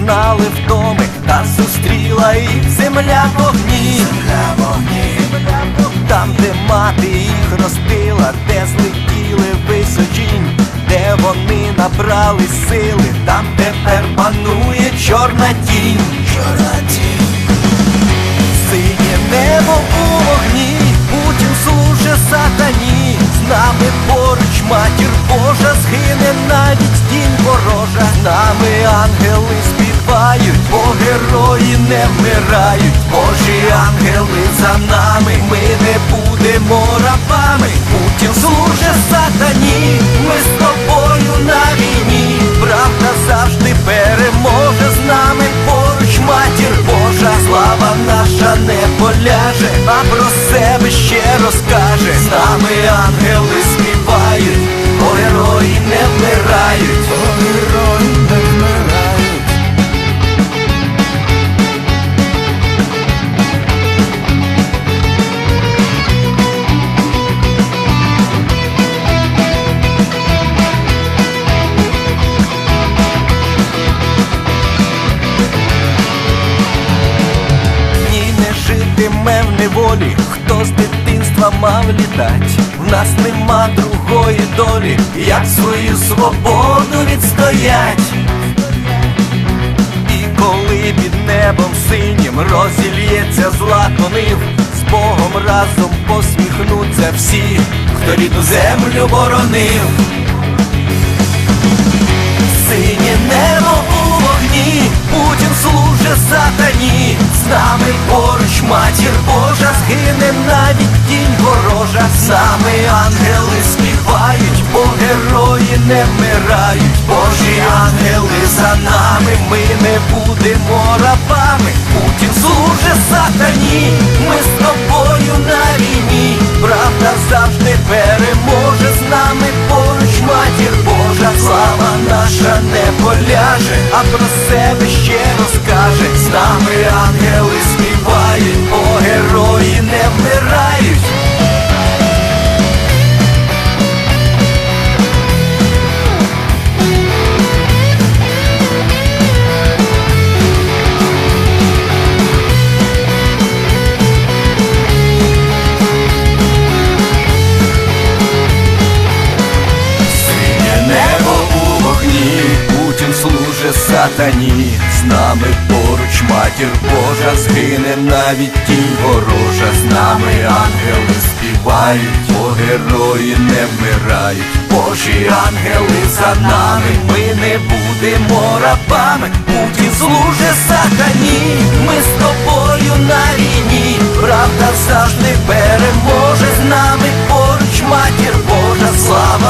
зазнали вдоми, та зустріла їх земля вогні, земля вогні, земля вогні. там, де мати їх ростила, де злетіли височінь, де вони набрали сили, там де перманує чорна тінь, чорна тінь, синє небо у вогні, Путін служить сатані, з нами поруч матір Божа згине навіть тінь ворожа. Нам не вмирають, Божі ангели за нами, ми не будемо рабами, Путін служить сатані, ми з тобою на війні, правда завжди переможе з нами. Поруч матір Божа, слава наша не поляже, а про себе ще розкаже. З нами житиме в неволі, хто з дитинства мав літать. В нас нема другої долі, як свою свободу відстоять. І коли під небом синім розільється злато нив, з Богом разом посміхнуться всі, хто рідну землю боронив. Синє небо у вогні, Путін служить сатані, з нами поруч матір Божа, згине навіть тінь ворожа, нами ангели співають, бо герої не вмирають, Божі ангели за нами, ми не будемо рабами, Путін служить сатані, ми з тобою на війні, правда завжди переможе з нами поруч матір Божа, слава наша не поляже, а про себе ще розкаже. З нами ангели бо герої не вмирають. Синє небо у вогні, Путін служить сатані, з нами поруч матір Божа, згине навіть тінь ворожа, з нами ангели співають, бо герої не вмирають, Божі ангели за нами, ми не будемо рабами, Путін служить сатані, ми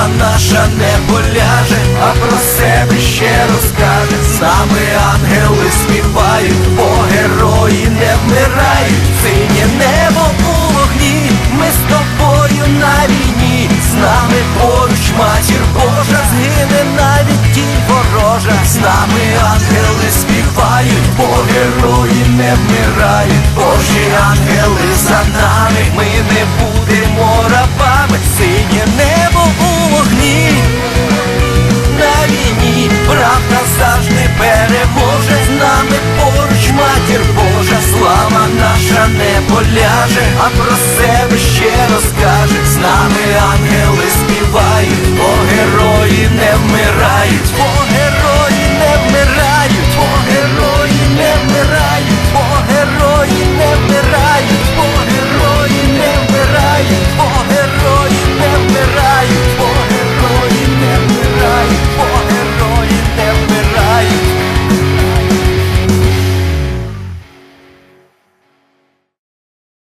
слава наша не поляже, а про себе ще розкаже. З нами ангели співають, бо герої не вмирають. Синє небо у вогні, ми з тобою на війні. З нами поруч матір Божа, згине навіть тінь ворожа. З нами ангели співають, бо герої не вмирають. Божі ангели за нами, не поляже, а про себе ще розкаже. З нами ангели співають, бо герої не вмирають, бо герої не вмирають.